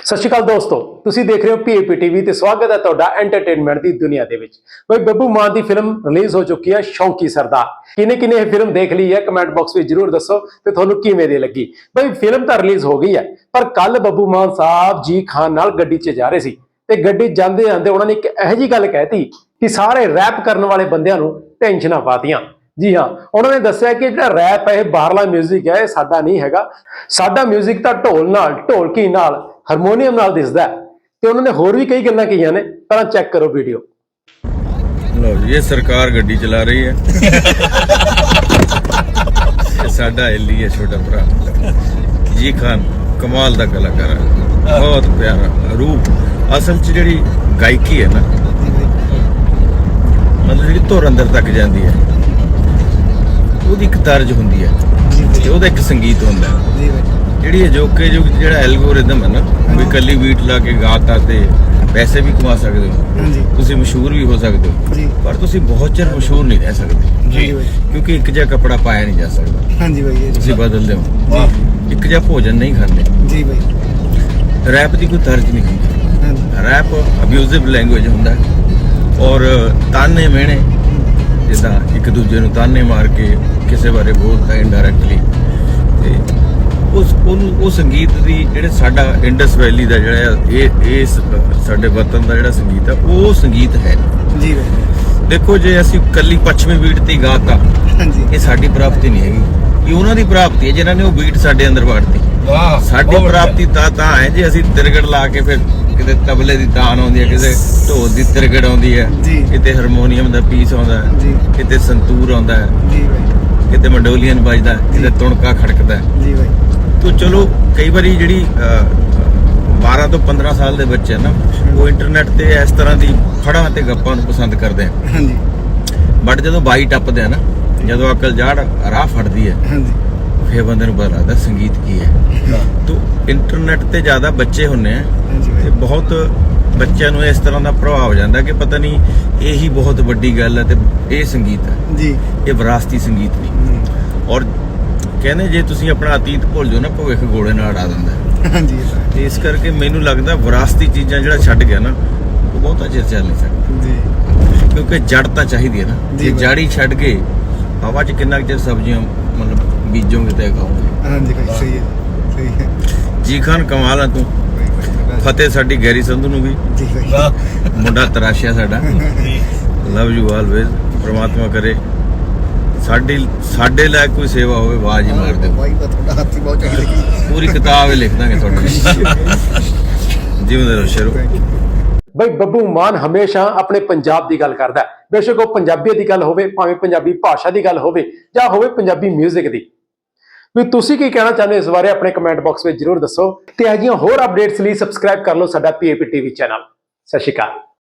ਸਤਿ ਸ਼੍ਰੀ ਅਕਾਲ ਦੋਸਤੋ ਤੁਸੀਂ ਦੇਖ ਰਹੇ ਹੋ ਪੀਏਪੀ ਟੀਵੀ ਤੇ ਸਵਾਗਤ ਹੈ ਤੁਹਾਡਾ ਐਂਟਰਟੇਨਮੈਂਟ ਦੀ ਦੁਨੀਆ ਦੇ ਵਿੱਚ ਬਈ ਬੱਬੂ ਮਾਨ ਦੀ ਫਿਲਮ ਰਿਲੀਜ਼ ਹੋ ਚੁੱਕੀ ਹੈ ਸ਼ੌਂਕੀ ਸਰਦਾਰ ਕਿਨੇ ਕਿਨੇ ਇਹ ਫਿਲਮ ਦੇਖ ਲਈ ਹੈ ਕਮੈਂਟ ਬਾਕਸ ਵਿੱਚ ਜਰੂਰ ਦੱਸੋ ਤੇ ਤੁਹਾਨੂੰ ਕਿਵੇਂ ਦੀ ਲੱਗੀ ਬਈ ਫਿਲਮ ਤਾਂ ਰਿਲੀਜ਼ ਹੋ ਗਈ ਹੈ ਪਰ ਕੱਲ ਬੱਬੂ ਮਾਨ ਸਾਹਿਬ ਜੀ ਖਾਨ ਨਾਲ ਗੱਡੀ 'ਚ ਜਾ ਰਹੇ ਸੀ ਤੇ ਗੱਡੀ ਜਾਂਦੇ ਜਾਂਦੇ ਉਹਨਾਂ ਨੇ ਇੱਕ ਇਹੋ ਜੀ ਗੱਲ ਕਹਿਤੀ ਕਿ ਸਾਰੇ ਰੈਪ ਕਰਨ ਵਾਲੇ ਬੰਦਿਆਂ ਨੂੰ ਟੈਨਸ਼ਨਾਂ ਪਾਤੀਆਂ ਜੀ ਹਾਂ ਉਹਨਾਂ ਨੇ ਦੱਸਿਆ ਕਿ ਜਿਹੜਾ ਰੈਪ ਹੈ ਇਹ ਬਾਹਰਲਾ 뮤직 ਹੈ ਇਹ ਸਾਡਾ ਨਹੀਂ ਹੈਗਾ ਸਾਡਾ 뮤직 ਤਾਂ ਢੋਲ ਨਾਲ ਢੋਲਕੀ ਨਾਲ ਹਾਰਮੋਨੀਅਮ ਨਾਲ ਦਿਸਦਾ ਤੇ ਉਹਨਾਂ ਨੇ ਹੋਰ ਵੀ ਕਈ ਗੱਲਾਂ ਕਹੀਆਂ ਨੇ, ਪਹਿਲਾਂ ਚੈੱਕ ਕਰੋ ਵੀਡੀਓ ਲਓ ਜੀ, ਇਹ ਸਰਕਾਰ ਗੱਡੀ ਚਲਾ ਰਹੀ ਹੈ। ਇਹ ਸਾਡਾ ਐਲੀ ਹੈ, ਛੋਟਾ ਭਰਾ। ਜੀ ਖਾਨ, ਕਮਾਲ ਦਾ ਕਲਾਕਾਰ ਹੈ। ਬਹੁਤ ਪਿਆਰਾ ਰੂਪ। ਅਸਲ 'ਚ ਜਿਹੜੀ ਗਾਇਕੀ ਹੈ ਨਾ, ਮਤਲਬ ਜਿਹੜੀ ਧੁਰ ਅੰਦਰ ਤੱਕ ਜਾਂਦੀ ਹੈ, ਉਹਦੀ ਇੱਕ ਤਰਜ ਹੁੰਦੀ ਹੈ। ਤੇ ਉਹਦਾ ਇੱਕ ਸੰਗੀਤ ਹੁੰਦਾ ਹੈ। ਜੀ ਬਾਈ। ਜਿਹੜੀ ਅਜੋਕੇ ਯੁੱਗ 'ਚ ਜਿਹੜਾ ਐਲਗੋਰਿਦਮ ਹੈ ਨਾ ਵੀ ਕੱਲੀ ਬੀਟ ਲਾ ਕੇ ਗਾਤਾ ਤੇ ਪੈਸੇ ਵੀ ਕਮਾ ਸਕਦੇ ਹੋ। ਹਾਂਜੀ। ਤੁਸੀਂ ਮਸ਼ਹੂਰ ਵੀ ਹੋ ਸਕਦੇ ਹੋ। ਜੀ। ਪਰ ਤੁਸੀਂ ਬਹੁਤ ਚਿਰ ਮਸ਼ਹੂਰ ਨਹੀਂ ਰਹਿ ਸਕਦੇ। ਜੀ ਬਾਈ। ਕਿਉਂਕਿ ਇੱਕ ਜਿਹਾ ਕੱਪੜਾ ਪਾਇਆ ਨਹੀਂ ਜਾ ਸਕਦਾ। ਹਾਂਜੀ ਬਾਈ ਇਹ ਤੁਸੀਂ ਬਦਲਦੇ ਹੋ। ਜੀ ਇੱਕ ਜਿਹਾ ਭੋਜਨ ਨਹੀਂ ਖਾਂਦੇ। ਜੀ ਬਾਈ। ਰੈਪ ਦੀ ਕੋਈ ਤਰਜ ਨਹੀਂ ਹੁੰਦੀ। ਹਾਂਜੀ। ਰੈਪ ਅਬਿਊਜ਼ਿਵ ਲੈਂਗੁਏਜ ਹੁੰਦਾ। ਹੈ ਔਰ ਤਾਨੇ ਮਿਹਣੇ ਜਿੱਦਾਂ ਇੱਕ ਦੂਜੇ ਨੂੰ ਤਾਨੇ ਮਾਰ ਕੇ ਕਿਸੇ ਬਾਰੇ ਬੋਲਦਾ ਇਨਡਾਇਰੈਕਟਲੀ ਤੇ ਉਸ ਉਹਨੂੰ ਉਹ ਸੰਗੀਤ ਦੀ ਜਿਹੜੇ ਸਾਡਾ ਇੰਡਸ ਵੈਲੀ ਦਾ ਜਿਹੜਾ ਇਹ ਇਸ ਸਾਡੇ ਵਤਨ ਦਾ ਜਿਹੜਾ ਸੰਗੀਤ ਹੈ ਉਹ ਸੰਗੀਤ ਹੈ। ਜੀ ਦੇਖੋ ਜੇ ਅਸੀਂ ਕੱਲੀ ਪੱਛਮੀ ਬੀਟ ਤੇ ਗਾਤਾ ਹਾਂਜੀ। ਇਹ ਸਾਡੀ ਪ੍ਰਾਪਤੀ ਨਹੀਂ ਹੈਗੀ। ਇਹ ਉਹਨਾਂ ਦੀ ਪ੍ਰਾਪਤੀ ਹੈ ਜਿਨ੍ਹਾਂ ਨੇ ਉਹ ਬੀਟ ਸਾਡੇ ਅੰਦਰ ਵਾੜਤੀ। ਵਾਹ ਸਾਡੀ ਪ੍ਰਾਪਤੀ ਤਾਂ ਤਾਂ ਹੈ ਜੇ ਅਸੀਂ ਤਿਰਗੜ ਲਾ ਕੇ ਫਿਰ ਕਿਤੇ ਤਬਲੇ ਦੀ ਤਾਨ ਆਉਂਦੀ ਹੈ ਕਿਤੇ ਢੋਲ ਦੀ ਤਿਰਗੜ ਆਉਂਦੀ ਹੈ ਜੀ। ਕਿਤੇ ਹਾਰਮੋਨੀਅਮ ਦਾ ਪੀਸ ਆਉਂਦਾ ਹੈ ਜੀ। ਕਿਤੇ ਸੰਤੂਰ ਆਉਂਦਾ ਹੈ। ਜੀ ਕਿਤੇ ਮੰਡੋਲੀਅਨ ਵੱਜਦਾ ਹੈ, ਕਿਤੇ ਤੁਣਕਾ ਖੜਕਦਾ। ਹੈ। ਜੀ ਬਾਈ। ਤੋ ਚਲੋ ਕਈ ਵਾਰੀ ਜਿਹੜੀ ਅਹ, 12 ਤੋਂ 15 ਸਾਲ ਦੇ ਬੱਚੇ ਨਾ ਉਹ ਇੰਟਰਨੈਟ ਤੇ ਇਸ ਤਰ੍ਹਾਂ ਦੀ ਫੜਾਂ ਤੇ ਗੱਪਾਂ ਨੂੰ ਪਸੰਦ ਕਰਦੇ ਆ। ਹਾਂਜੀ। ਬਟ ਜਦੋਂ ਬਾਈ ਟੱਪਦੇ ਆ ਨਾ ਜਦੋਂ ਅਕਲ ਜਾੜ ਰਾਹ ਫੜਦੀ ਹੈ ਹਾਂਜੀ। ਫੇਰ ਬੰਦੇ ਨੂੰ ਪਤਾ ਲੱਗਦਾ ਸੰਗੀਤ ਕੀ ਹੈ। ਤੋ ਇੰਟਰਨੈਟ ਤੇ ਜ਼ਿਆਦਾ ਬੱਚੇ ਹੁੰਨੇ ਆ ਤੇ ਬਹੁਤ ਬੱਚਿਆਂ ਨੂੰ ਇਸ ਤਰ੍ਹਾਂ ਦਾ ਪ੍ਰਭਾਵ ਹੋ ਜਾਂਦਾ ਕਿ ਪਤਾ ਨਹੀਂ ਇਹੀ ਬਹੁਤ ਵੱਡੀ ਗੱਲ ਹੈ ਤੇ ਇਹ ਸੰਗੀਤ ਹੈ। ਜੀ। ਇਹ ਵਿਰਾਸਤੀ ਸੰਗੀਤ ਨਹੀਂ। ਔਰ ਕਹਿੰਦੇ ਜੇ ਤੁਸੀਂ ਆਪਣਾ ਅਤੀਤ ਭੁੱਲ ਜਾਓ ਨਾ ਭਵਿੱਖ ਗੋਲੇ ਨਾਲ ਅੜਾ ਦਿੰਦਾ। ਹਾਂਜੀ ਤਾਂ ਇਸ ਕਰਕੇ ਮੈਨੂੰ ਲੱਗਦਾ ਵਿਰਾਸਤੀ ਚੀਜ਼ਾਂ ਜਿਹੜਾ ਛੱਡ ਗਿਆ ਨਾ ਉਹ ਬਹੁਤਾ ਚਿਰ ਚੱਲ ਨਹੀਂ ਸਕਦਾ। ਜੀ। ਕਿਉਂਕਿ ਜੜ ਤਾਂ ਚਾਹੀਦੀ ਹੈ ਨਾ। ਜੀ। ਜੜ ਹੀ ਛੱਡ ਕੇ ਹਵਾ 'ਚ ਕਿੰਨਾ ਕੁ ਚਿਰ ਸਬਜ਼ੀਆਂ ਮਤਲਬ ਬੀਜੋਗੇ ਤੇ ਖਾਓਗੇ? ਹਾਂਜੀ ਬਾਈ ਸਹੀ ਹੈ ਸਹੀ ਹੈ। ਜੀ ਖਾਨ ਕਮਾਲ ਆ ਤੂੰ। ਫਤਿਹ ਸਾਡੀ ਗੈਰੀ ਸੰਧੂ ਨੂੰ ਵੀ। ਜੀ ਬਾਈ ਵਾਹ। ਮੁੰਡਾ ਤਰਾਸ਼ਿਆ ਸਾਡਾ। ਲਵ ਯੂ ਆਲਵੇਜ਼ ਪ੍ਰਮਾਤਮਾ ਕਰੇ। ਸਾਡੀ ਸਾਡੇ ਲਈ ਕੋਈ ਸੇਵਾ ਹੋਵੇ ਆਵਾਜ਼ ਹੀ ਮਾਰ ਦਿਓ। ਬਾਈ ਤਾਂ ਤੁਹਾਡਾ ਹੱਥੀ ਬਹੁਤ ਚੰਗੀ ਲੱਗੀ ਪੂਰੀ ਕਿਤਾਬ ਹੀ ਲਿਖ ਦਾਂਗੇ ਤੁਹਾਡੇ। ਲਈ ਰਹੋ ਸ਼ੇਰੋ. ਬਈ ਬੱਬੂ ਮਾਨ ਹਮੇਸ਼ਾ ਆਪਣੇ ਪੰਜਾਬ ਦੀ ਗੱਲ ਕਰਦਾ। ਬੇਸ਼ੱਕ ਉਹ ਪੰਜਾਬੀ ਦੀ ਗੱਲ ਹੋਵੇ ਭਾਵੇਂ ਪੰਜਾਬੀ ਭਾਸ਼ਾ ਦੀ ਗੱਲ ਹੋਵੇ ਜਾਂ ਹੋਵੇ ਪੰਜਾਬੀ 뮤직 ਦੀ। ਵੀ ਤੁਸੀਂ ਕੀ ਕਹਿਣਾ ਚਾਹੁੰਦੇ ਹੋ ਇਸ ਬਾਰੇ ਆਪਣੇ ਕਮੈਂਟ ਬਾਕਸ ਵਿੱਚ ਜਰੂਰ ਦੱਸੋ। ਤੇ ਅਜਿਹੀਆਂ ਹੋਰ ਅਪਡੇਟਸ ਲਈ ਸਬਸਕ੍ਰਾਈਬ ਕਰ ਲਓ ਸਾਡਾ ਪੀਏਪੀ ਟੀਵੀ ਚੈਨਲ ਸਤਿ ਸ਼੍ਰੀ ਅਕਾਲ।